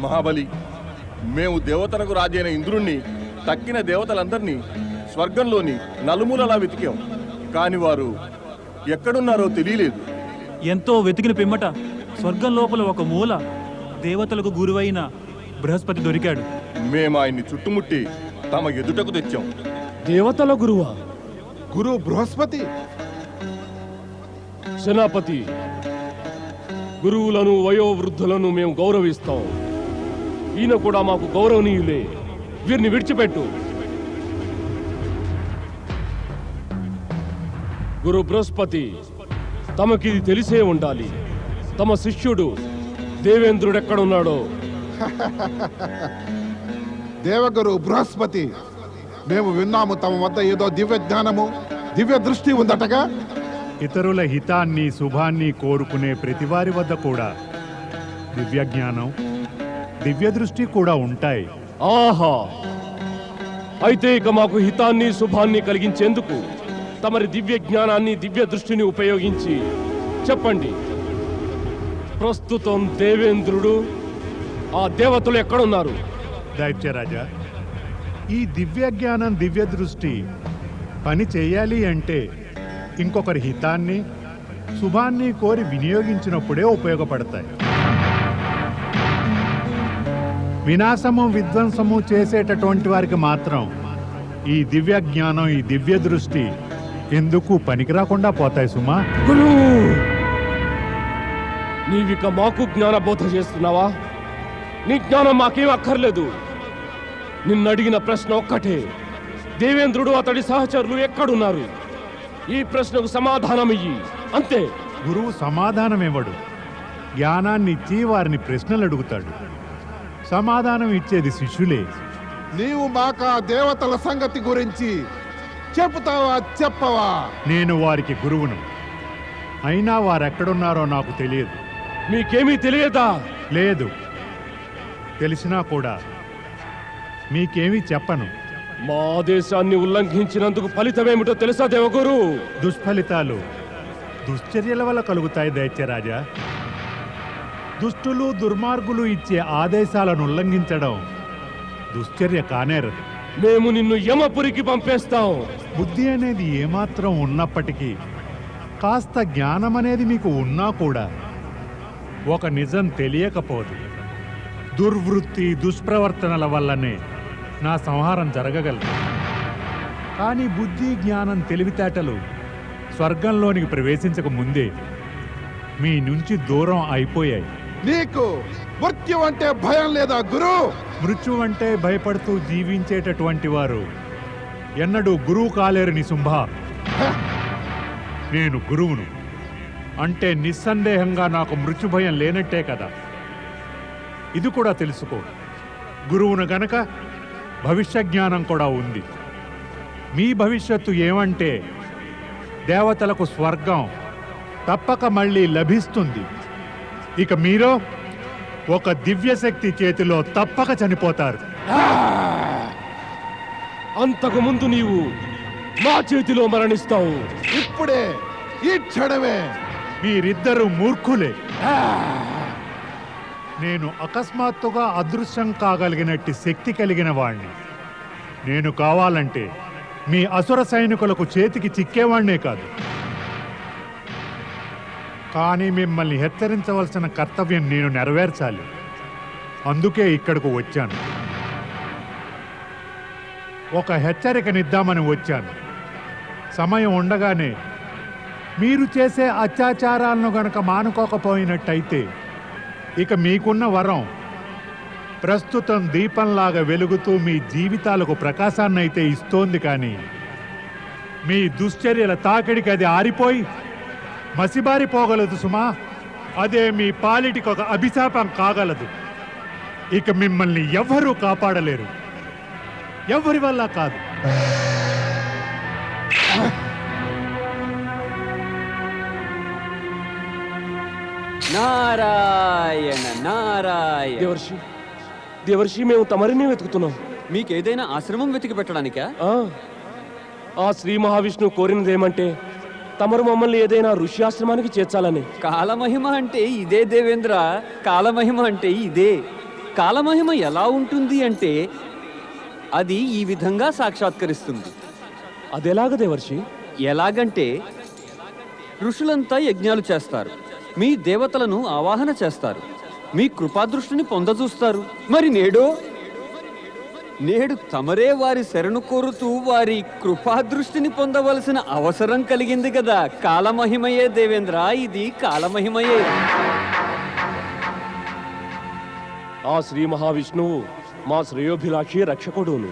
మహాబలి. మేము దేవతలకు రాజైన ఇంద్రుణ్ణి తక్కిన దేవతలందరినీ స్వర్గంలోని నలుమూలలా వెతికాం. కాని వారు ఎక్కడున్నారో తెలియలేదు. ఎంతో వెతికిన పిమ్మట స్వర్గం లోపల ఒక మూల దేవతలకు గురువైన బృహస్పతి దొరికాడు. మేము ఆయన్ని చుట్టుముట్టి తమ ఎదుటకు తెచ్చాం. దేవతల గురువా? గురు బృహస్పతి. సేనాపతి గురువులను వయోవృద్ధులను మేము గౌరవిస్తాం. ఈయన కూడా మాకు గౌరవనీయులే. వీరిని విడిచిపెట్టు. గురు బృహస్పతి తమకిది తెలిసే ఉండాలి. తమ శిష్యుడు దేవేంద్రుడు ఎక్కడున్నాడో దేవగురు బృహస్పతి మేము విన్నాము తమ వద్ద ఏదో దివ్య జ్ఞానము దివ్య దృష్టి ఉందటగా? ఇతరుల హితాన్ని శుభాన్ని కోరుకునే ప్రతివారి వద్ద కూడా. దివ్య జ్ఞానం దివ్య దృష్టి కూడా ఉంటాయి. ఆహా! అయితే ఇక మాకు హితాన్ని శుభాన్ని కలిగించేందుకు తమరి దివ్య జ్ఞానాన్ని దివ్య దృష్టిని ఉపయోగించి చెప్పండి. ప్రస్తుతం దేవేంద్రుడు ఆ దేవతలు ఎక్కడున్నారు? దైత్యరాజా ఈ దివ్య జ్ఞానం దివ్య దృష్టి పని చేయాలి అంటే ఇంకొకరి హితాన్ని శుభాన్ని కోరి వినియోగించినప్పుడే ఉపయోగపడతాయి. వినాశము విధ్వంసము చేసేటటువంటి వారికి మాత్రం ఈ దివ్య జ్ఞానం ఈ దివ్య దృష్టి ఎందుకు పనికిరాకుండా పోతాయి సుమా? గురు నీవిక మాకు జ్ఞానబోధ చేస్తున్నావా? నీ జ్ఞానం మాకేం అక్కర్లేదు. నిన్నడిగిన ప్రశ్న ఒక్కటే. దేవేంద్రుడు అతడి సహచరులు ఎక్కడున్నారు? ఈ ప్రశ్నకు సమాధానం ఇయ్యి అంతే. గురువు సమాధానమివ్వడు. జ్ఞానాన్ని ఇచ్చి వారిని ప్రశ్నలు అడుగుతాడు సమాధానం ఇచ్చేది శిష్యులే. నీవు మాకు ఆ దేవతల సంగతి గురించి చెప్తావా చెప్పవా? నేను వారికి గురువును. అయినా వారెక్కడున్నారో నాకు తెలియదు. మీకేమీ తెలియదా? లేదు. తెలిసినా కూడా మీకేమీ చెప్పను. మా ఆదేశాన్ని ఉల్లంఘించినందుకు ఫలితమేమిటో తెలుసా దేవగురు? దుష్ఫలితాలు దుశ్చర్యల వల్ల కలుగుతాయి దైత్యరాజా. దుష్టులు దుర్మార్గులు ఇచ్చే ఆదేశాలను ఉల్లంఘించడం దుశ్చర్య కానేరదు మేము నిన్ను యమపురికి పంపేస్తాం. బుద్ధి అనేది ఏమాత్రం ఉన్నప్పటికీ కాస్త జ్ఞానం అనేది మీకు ఉన్నా కూడా ఒక నిజం తెలియకపోదు. దుర్వృత్తి దుష్ప్రవర్తనల వల్లనే నా సంహారం జరగగలదు. కానీ బుద్ధి జ్ఞానం తెలివితేటలు స్వర్గంలోనికి ప్రవేశించక ముందే మీ నుంచి దూరం అయిపోయాయి. నీకు మృత్యు అంటే భయం లేదా గురు? మృత్యు అంటే భయపడుతూ జీవించేటటువంటి వారు. ఎన్నడూ గురువు కాలేరు నిశుంభ నేను గురువును. అంటే నిస్సందేహంగా నాకు మృత్యు భయం లేనట్టే కదా. ఇది కూడా తెలుసుకో. గురువును గనక భవిష్య జ్ఞానం కూడా ఉంది. మీ భవిష్యత్తు ఏమంటే దేవతలకు స్వర్గం తప్పక మళ్ళీ లభిస్తుంది. ఇక మీరో ఒక దివ్యశక్తి చేతిలో తప్పక చనిపోతారు. అంతకు ముందు నీవు మా చేతిలో మరణిస్తావు. ఇప్పుడే ఈ క్షణమే. మీరిద్దరూ మూర్ఖులే. నేను అకస్మాత్తుగా అదృశ్యం కాగలిగినట్టి శక్తి కలిగిన వాణ్ణి. నేను కావాలంటే మీ అసుర సైనికులకు చేతికి చిక్కేవాణ్ణే కాదు. కానీ మిమ్మల్ని హెచ్చరించవలసిన కర్తవ్యం నేను నెరవేర్చాలి. అందుకే ఇక్కడకు వచ్చాను. ఒక హెచ్చరికనిద్దామని వచ్చాను. సమయం ఉండగానే మీరు చేసే అత్యాచారాలను గనక మానుకోకపోయినట్టయితే ఇక మీకున్న వరం ప్రస్తుతం దీపంలాగా వెలుగుతూ మీ జీవితాలకు ప్రకాశాన్నైతే ఇస్తోంది కానీ మీ దుశ్చర్యల తాకిడికి అది ఆరిపోయి మసిబారిపోగలదు సుమా. అదే మీ పాలిటికి ఒక అభిశాపం కాగలదు. ఇక మిమ్మల్ని ఎవ్వరూ కాపాడలేరు. ఎవరి వల్ల కాదు. నారాయణ నారాయణ. దేవర్షి దేవర్షి మేము తమరిని వెతుకుతున్నాం. మీకేదైనా ఆశ్రమం వెతికి పెట్టడానికా? ఆ, ఆ శ్రీ మహావిష్ణువు కోరినదేమంటే తమరు మమ్మల్ని ఏదైనా ఋషి ఆశ్రమానికి చేర్చాలని. కాలమహిమ అంటే ఇదే దేవేంద్ర కాలమహిమ అంటే ఇదే. కాలమహిమ ఎలా ఉంటుంది అంటే అది ఈ విధంగా సాక్షాత్కరిస్తుంది. అదెలాగ దేవర్షి? ఎలాగంటే ఋషులంతా యజ్ఞాలు చేస్తారు. మీ దేవతలను ఆవాహన చేస్తారు. మీ కృపాదృష్టిని పొందజూస్తారు. మరి నేడు నేడు తమరే వారి శరణు కోరుతూ వారి కృపాదృష్టిని పొందవలసిన అవసరం కలిగింది కదా. కాలమహిమయే దేవేంద్ర ఇది కాలమహిమయే. ఆ శ్రీ మహావిష్ణువు మా శ్రేయోభిలాషి రక్షకుడును.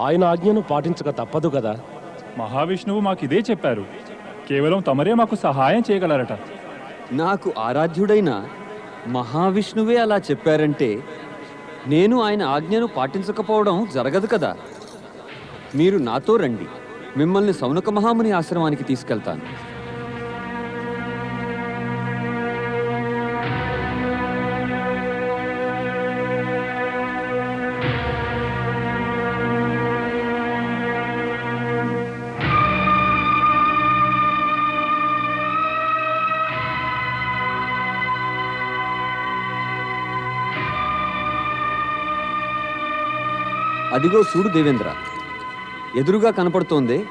ఆయన ఆజ్ఞను పాటించక తప్పదు కదా. మహావిష్ణువు మాకు ఇదే చెప్పారు. కేవలం తమరే మాకు సహాయం చేయగలరట. నాకు ఆరాధ్యుడైన మహావిష్ణువే అలా చెప్పారంటే నేను ఆయన ఆజ్ఞను పాటించకపోవడం జరగదు కదా. మీరు నాతో రండి. మిమ్మల్ని సౌనక మహాముని ఆశ్రమానికి తీసుకెళ్తాను. అదిగో చూడు దేవేంద్ర. ఎదురుగా కనపడుతోందే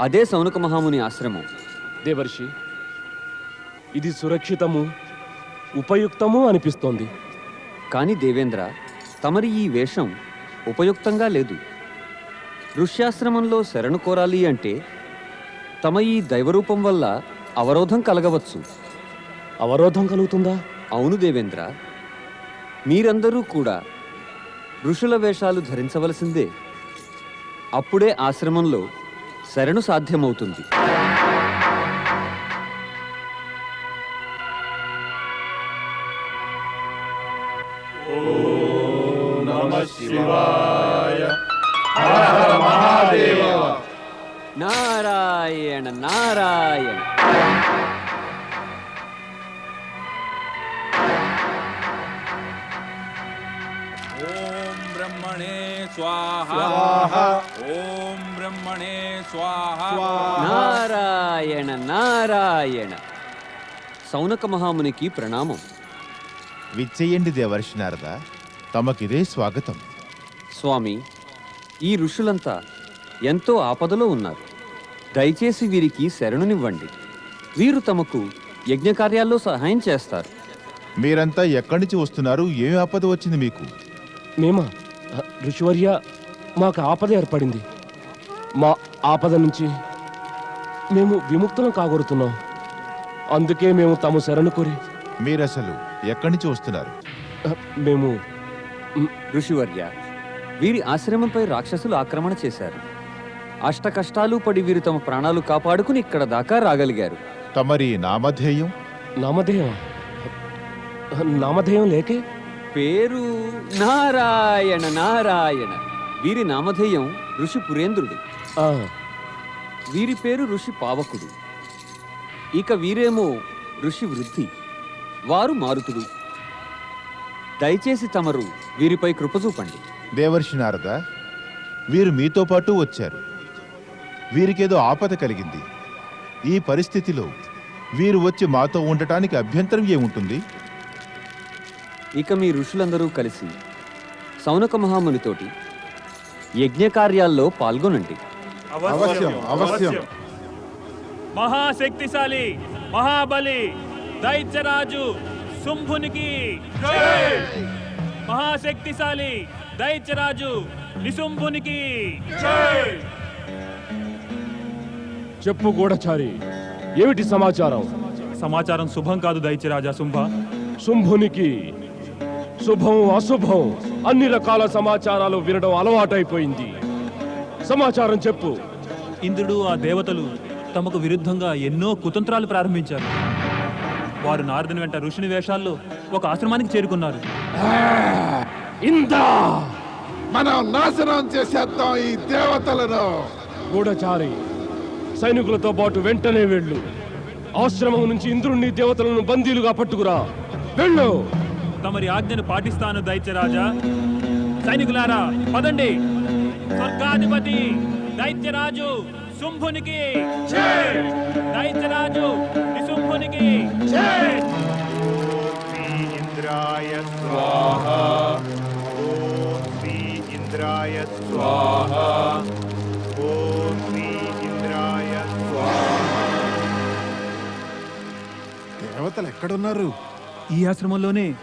అదే సౌనక మహాముని ఆశ్రమం. దేవర్షి ఇది సురక్షితము ఉపయుక్తము అనిపిస్తోంది. కానీ దేవేంద్ర తమరి ఈ వేషం ఉపయుక్తంగా లేదు. ఋష్యాశ్రమంలో శరణు కోరాలి అంటే తమ ఈ దైవరూపం వల్ల అవరోధం కలగవచ్చు. అవరోధం కలుగుతుందా? అవును దేవేంద్ర. మీరందరూ కూడా ఋషుల వేషాలు ధరించవలసిందే. అప్పుడే ఆశ్రమంలో శరణు సాధ్యమవుతుంది. బ్రహ్మణే స్వాహ ఓం బ్రహ్మణే స్వాహ నారాయణ నారాయణ। సౌనక మహామునికి ప్రణామం. విచ్చేయండి దేవర్షి నారద తమకిదే స్వాగతం. స్వామి ఈ ఋషులంతా ఎంతో ఆపదలో ఉన్నారు. దయచేసి వీరికి శరణునివ్వండి. వీరు తమకు యజ్ఞకార్యాల్లో సహాయం చేస్తారు. మీరంతా ఎక్కడి నుంచి వస్తున్నారు? ఏం ఆపద వచ్చింది మీకు? మేమా? ఋషివర్య మాకు ఆపద ఏర్పడింది. మా ఆపద నుంచి మేము విముక్తులం కాగొరుతున్నాం అందుకే మేము తమ శరణు కోరి మీరసలు ఎక్కడి నుంచి వస్తున్నారు? మేము ఋషివర్య వీరి ఆశ్రమంపై రాక్షసులు ఆక్రమణ చేశారు. అష్ట కష్టాలు పడి వీరు తమ ప్రాణాలు కాపాడుకుని ఇక్కడ దాకా రాగలిగారు. తమరి నామధేయం? నామధేయం? నామధేయం లేకే పేరు నారాయణ నారాయణ. వీరి నామధేయం ఋషి పురేంద్రుడు. వీరి పేరు ఋషి పావకుడు. ఇక వీరేమో ఋషి వృద్ధి. వారు మారుతుడు. దయచేసి తమరు వీరిపై కృప చూపండి. దేవర్షి నారద వీరు మీతో పాటు వచ్చారు. వీరికేదో ఆపద కలిగింది. ఈ పరిస్థితిలో వీరు వచ్చి మాతో ఉండటానికి అభ్యంతరం ఏముంటుంది? ఇక మీ ఋషులందరూ కలిసి సౌనక మహామునితోటి యజ్ఞకార్యాల్లో పాల్గొనండి. అవశ్యం అవశ్యం. మహాశక్తిశాలి మహాబలి దైత్యరాజు శుంభునికి మహాశక్తిశాలి దైత్యరాజు నిశుంభునికి చెప్పు గూఢచారి ఏమిటి సమాచారం? సమాచారం శుభం కాదు దైత్యరాజా శుంభ. శుంభునికి శుభం అశుభం. అన్ని రకాల సమాచారాలు వినడం అలవాటైపోయింది. సమాచారం చెప్పు. ఇంద్రుడు ఆ దేవతలు తమకు విరుద్ధంగా ఎన్నో కుతంత్రాలు ప్రారంభించారు. వారు నారదుని వెంట ఋషిని వేషాల్లో ఒక ఆశ్రమానికి చేరుకున్నారు. ఇందా! మనం నాశనం చేసేద్దాం ఈ దేవతలను. గూఢచారి సైనికులతో పాటు వెంటనే వెళ్ళు. ఆశ్రమం నుంచి ఇంద్రుణ్ణి దేవతలను బందీలుగా పట్టుకురా. వెళ్ళు! తమరి ఆజ్ఞను పాటిస్తాను దైత్యరాజా. సైనికులారా పదండి. స్వర్గాధిపతి దైత్యరాజు శుంభునికి. దైత్యరాజు నిశుంభునికి. ఇంద్ర ఇంద్రాయ స్వాహ. ఓం శ్రీ ఇంద్రాయ స్వాహ. ఓం శ్రీ ఇంద్రాయ దేవతలు ఎక్కడున్నారు? ఈ ఆశ్రమంలోనే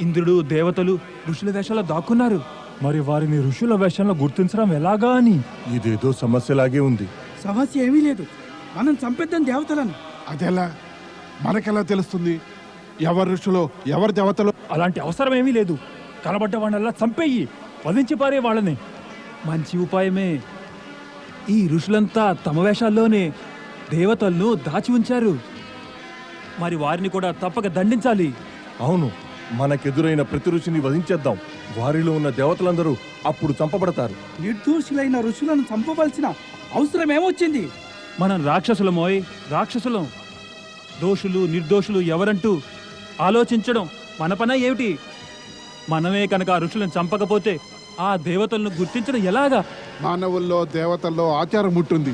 ఇంద్రుడు దేవతలు ఋషుల వేషాల్లో దాక్కున్నారు. మరి వారిని ఋషుల వేషంలో గుర్తించడం ఎలాగా అని? ఇదేదో సమస్యలాగే ఉంది. సమస్య ఏమీ లేదు. మనం చంపేద్దాం దేవతలను. అదెలా? మనకెలా తెలుస్తుంది? ఎవరు ఋషులో ఎవరు దేవతలు? అలాంటి అవసరం ఏమీ లేదు. కనబడ్డ వాళ్ళల్లా చంపేయి. వధించి పారే వాళ్ళని. మంచి ఉపాయమే. ఈ ఋషులంతా తమ వేషాల్లోనే దేవతలను దాచి ఉంచారు. మరి వారిని కూడా తప్పక దండించాలి. అవును. మనకెదురైన ప్రతి ఋషిని వధించేద్దాం. వారిలో ఉన్న దేవతలందరూ అప్పుడు చంపబడతారు. నిర్దోషులైన ఋషులను చంపవలసిన అవసరం ఏమొచ్చింది మనం రాక్షసులమోయ్ రాక్షసులం. దోషులు నిర్దోషులు ఎవరంటూ ఆలోచించడం మన పన ఏమిటి? మనమే కనుక ఆ ఋషులను చంపకపోతే ఆ దేవతలను గుర్తించడం ఎలాగా? మానవుల్లో దేవతల్లో ఆచారం ఉంటుంది.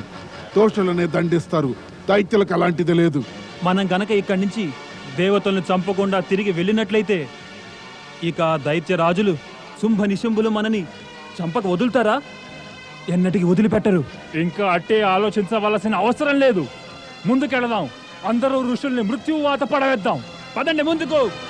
దోషులనే దండిస్తారు. దైత్యులకు అలాంటిది లేదు. మనం గనక ఇక్కడి నుంచి దేవతలను చంపకుండా తిరిగి వెళ్ళినట్లయితే ఇక దైత్య రాజులు శుంభ నిశుంభులు మనని చంపక వదులుతారా? ఎన్నటికి వదిలిపెట్టరు. ఇంకా అట్టే ఆలోచించవలసిన అవసరం లేదు. ముందుకెళదాం. అందరూ ఋషుల్ని మృత్యువాత పడవేద్దాం. పదండి ముందుకు.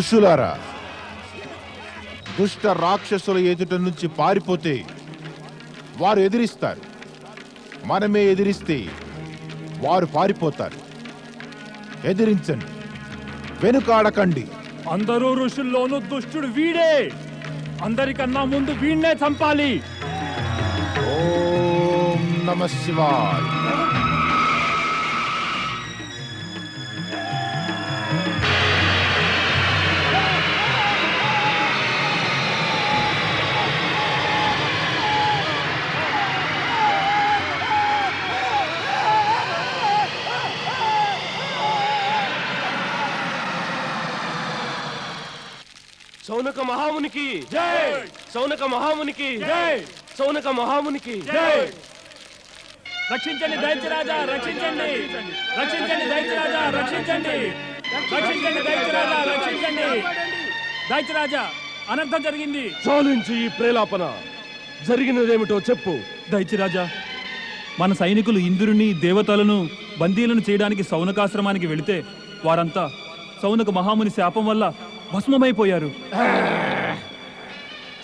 ఋషులారా దుష్ట రాక్షసుల ఎదుట నుంచి పారిపోతే వారు ఎదిరిస్తారు. మనమే ఎదిరిస్తే వారు పారిపోతారు. ఎదిరించండి వెనుకాడకండి. అందరూ ఋషుల్లోనూ దుష్టుడు వీడే. అందరికన్నా ముందు వీణ్ణే చంపాలి. ఓం నమ శివాయ. సౌనక మహామునికి. జై. సౌనక మహామునికి. జై. సౌనక మహామునికి. జై. రక్షించండి దైత్యరాజా రక్షించండి. రక్షించండి దైత్యరాజా రక్షించండి. రక్షించండి దైత్యరాజా రక్షించండి. దైత్యరాజా అనర్థం జరిగింది. చాలించి ఈ ప్రేలాపన. జరిగినదేమిటో చెప్పు. దైత్యరాజా మన సైనికులు ఇంద్రుని దేవతలను బందీలను చేయడానికి సౌనకాశ్రమానికి వెళితే వారంతా సౌనక మహాముని శాపం వల్ల భస్మమైపోయారు.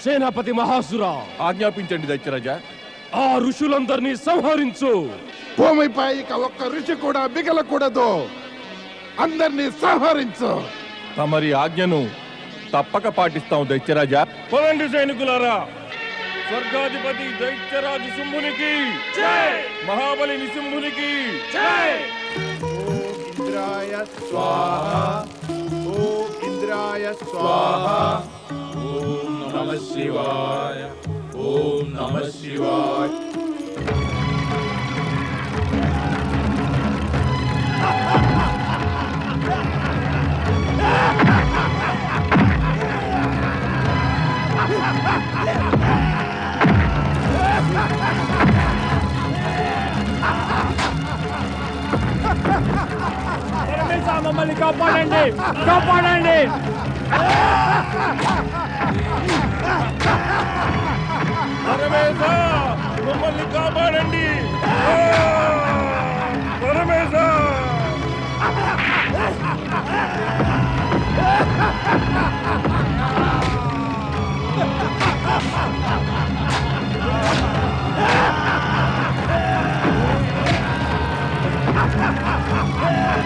సేనాపతి మహాసురా ఆజ్ఞాపించండి దైత్యరాజా. ఆ ఋషులందరినీ సంహరించు. భూమిపై ఇక ఒక్క ఋషి కూడా మిగలకూడదు. అందరినీ సంహరించు. తమరి ఆజ్ఞను తప్పక పాటిస్తాం దైత్యరాజా. పదండి సైనికులారా. స్వర్గాధిపతి దైత్యరాజు శుంభునికి. మహాబలి నిశుంభునికి. ఇంద్రాయ స్వాహ. ఓం ఇంద్రాయ స్వాహ ఓం నమ శివాయ ఓం నమ శివాయ పరమేశ మమ్మల్ని కాపాడండి కాపాడండి పరమేశ మమ్మల్ని కాపాడండి ఆ! పరమేశ జై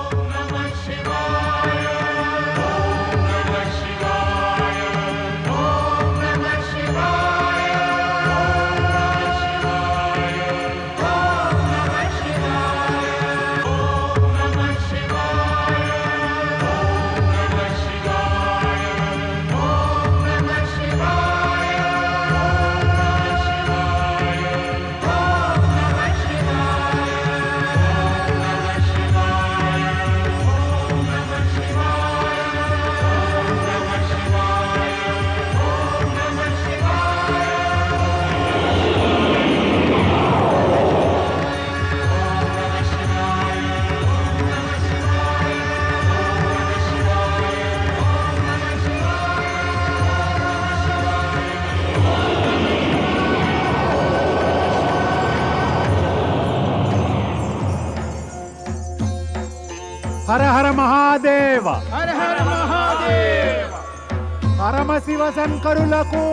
పరమశివ శంకరులకు.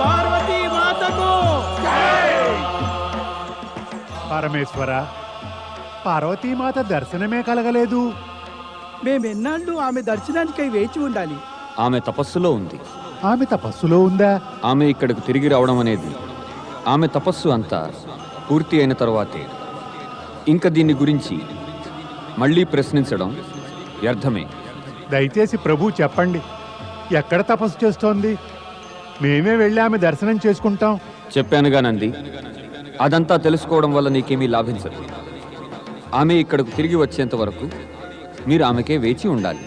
పార్వతీ మాతకు. పరమేశ్వర పార్వతీమాత దర్శనమే కలగలేదు. మేమెన్నాళ్ళు ఆమె దర్శనానికై వేచి ఉండాలి. ఆమె తపస్సులో ఉంది. ఆమె తపస్సులో ఉందా? ఆమె ఇక్కడకు తిరిగి రావడం అనేది ఆమె తపస్సు అంతా పూర్తి అయిన తరువాతే. ఇంకా దీని గురించి మళ్ళీ ప్రశ్నించడం వ్యర్థమే. దయచేసి ప్రభు చెప్పండి. ఎక్కడ తపస్సు చేస్తోంది? మేమే వెళ్ళి ఆమె దర్శనం చేసుకుంటాం. చెప్పానుగా నంది. అదంతా తెలుసుకోవడం వల్ల నీకేమీ లాభించదు. ఆమె ఇక్కడకు తిరిగి వచ్చేంత వరకు మీరు ఆమెకే వేచి ఉండాలి.